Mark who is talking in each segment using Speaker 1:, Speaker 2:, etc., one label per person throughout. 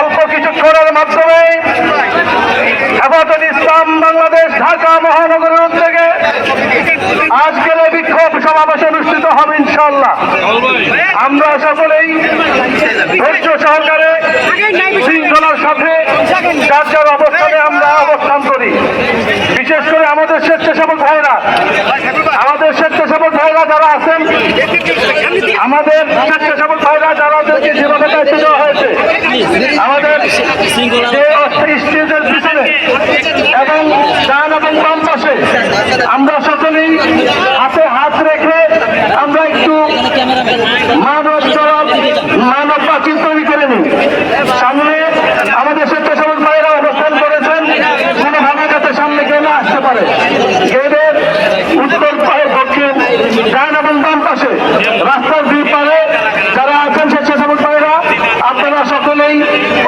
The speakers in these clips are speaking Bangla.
Speaker 1: অল্প কিছুক্ষণের মাধ্যমে হেফাজত ইসলাম বাংলাদেশ ঢাকা মহানগরের উদ্যোগে আজকের বিক্ষোভ সমাবেশ অনুষ্ঠিত হবে ইনশাল্লাহ আমরা সকলেই ধৈর্য সহকারে শৃঙ্খলার সাথে যার যার অবস্থানে আমরা অবস্থান করি। বিশেষ করে আমাদের স্বেচ্ছাসেবক ভাইরা। আমাদের স্বেচ্ছাসেবক ভাইরা যারা আছেন, আমাদের স্বেচ্ছাসেবক ভাইরা যারা যেভাবে দায়িত্ব দেওয়া আমাদের যে স্টেজের পিছনে এবং ডান এবং বাম পাশে আমরা সকলেই হাতে হাত রেখে আমরা একটু মানব চরম মানব প্রাচীর তৈরি করে নিই সামনে আমাদের স্বেচ্ছাসেবক ভাইরা অবস্থান করেছেন কোনোভাবে যাতে সামনে কেউ না আসতে পারে এদের উত্তর পায়ের দক্ষিণ ডান এবং বাম পাশে রাস্তার দুই পারে যারা আছেন স্বেচ্ছাসেবক ভাইরা আপনারা সকলেই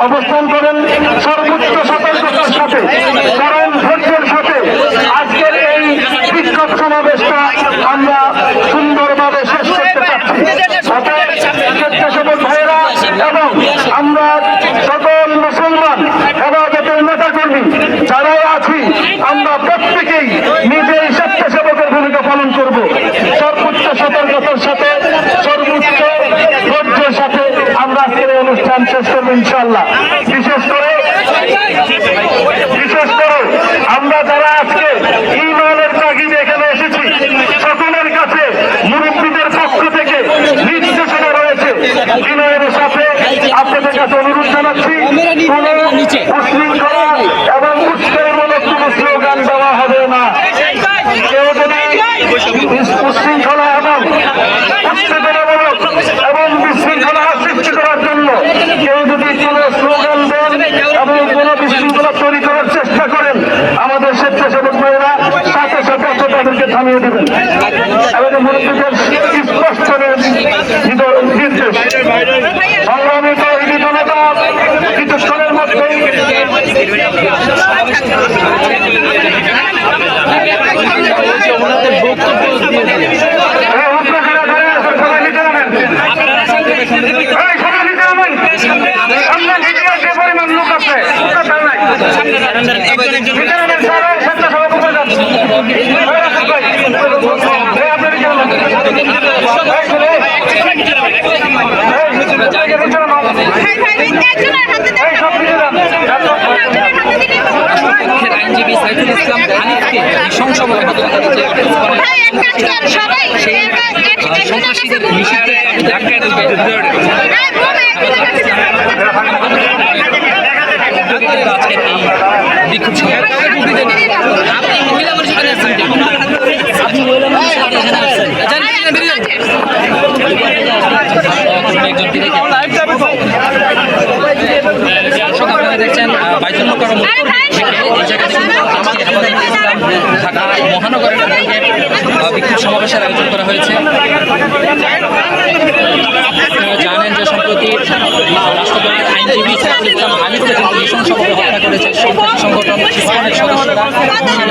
Speaker 1: অবস্থান করেন সর্বোচ্চ সতর্কতার সাথে চরম ধৈর্যের সাথে আজকের এই বিক্ষোভ সমাবেশটা আমরা সুন্দরভাবে শেষ করতে অতএব স্বেচ্ছাসেবক ভাইয়েরা এবং আমরা সকল মুসলমান হেফাজতের নেতা কর্মী যারাই আছি, আমরা প্রত্যেকেই নিজেই স্বেচ্ছাসেবকের ভূমিকা পালন করব। সর্বোচ্চ সতর্কতার সাথে, সর্বোচ্চ ধৈর্যের সাথে আমরা আজকের অনুষ্ঠান শেষ করব ইনশাল্লাহ বিশেষ করে বিশেষ করে আমরা যারা আজকে ইমানের তাগিদে এখানে এসেছি সকলের কাছে মুরব্বীদের পক্ষ থেকে নির্দেশনা রয়েছে বিনয়ের সাথে আপনাদের কাছে অনুরোধ জানাচ্ছি উশৃঙ্খলা এবং উৎসাহমূলক কোন স্লোগান দেওয়া হবে না। কেউ যদি উশৃঙ্খলা এবং উত্তেজনামূলক এবং বিশৃঙ্খলা সৃষ্টি করার জন্য কেউ যদি কোন স্লোগান দেন এবং কোন বিশৃঙ্খলা তৈরি করার চেষ্টা করেন আমাদের স্বেচ্ছাসেবক ভাইয়েরা সাথে সাথে তাদেরকে থামিয়ে দেবেন। আমাদের মুরব্বীদের
Speaker 2: আইনজীবী সাইফুল ইসলাম হানিফকে নৃশংস বলে হত্যা করেছে সন্ত্রাসীদের নিষিদ্ধ ধাক্কায় আজকের এই বিক্ষোভ। দেখছেন বাইতুল উত্তর এই জায়গা থেকে আজকে হেফাজতে ইসলাম ঢাকা মহানগরের বিক্ষোভ সমাবেশের আয়োজন করা হয়েছে আপনারা জানেন যে সম্প্রতি রাষ্ট্রদলের আইনজীবী সাইফুল ইসলাম হামিদকে কিন্তু নৃশংসভাবে হত্যা করেছে সন্ত্রাসী সংগঠন ইসলামের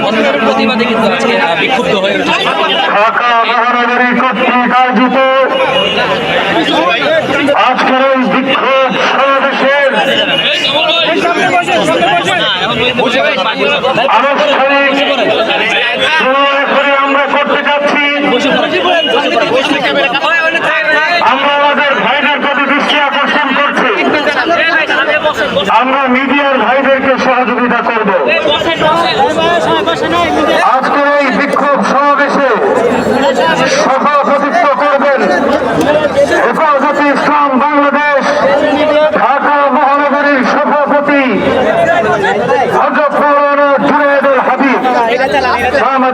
Speaker 2: হত্যার প্রতিবাদে কিন্তু আজকে বিক্ষুব্ধ হয়ে উঠেছে।
Speaker 3: محمد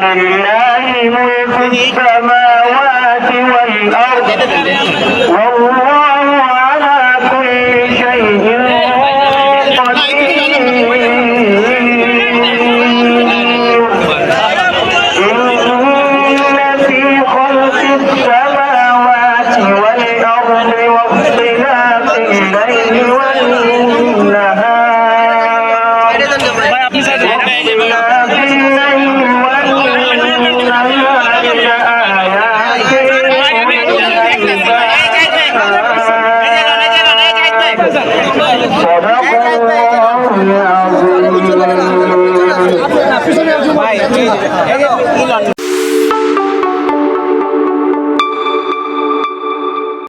Speaker 3: ولله ملك السماوات والأرض. والله Yeah.